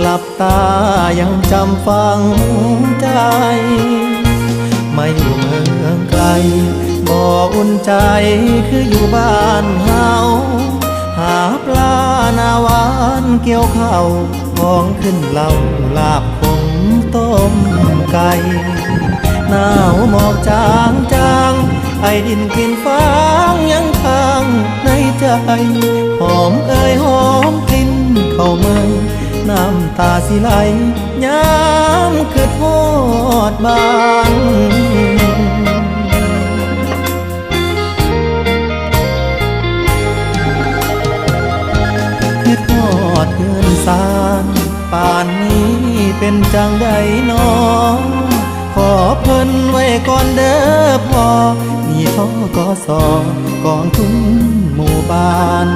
หลับตายังจำฟังใจ ไมาอยู่เมืองไกล บ่อุ่นใจคืออยู่บ้านเฮาหาปลาหนาวานเกี่ยวข้าวของขึ้นเหล่าลาบผงต้มไก่หนาวหมอกจางจางไอดินกินฟางยังค้างในใจ หอมเอ่ยหอมกลิ่นเข้าเมืองำตาสิไหลยามคือทอดบ้านคือทอดเงินสารป่านนี้เป็นจังใดนอขอเพิ่นไว้ก่อนเด้อพ่อมีท่อกอสอกองทุนหมู่บ้าน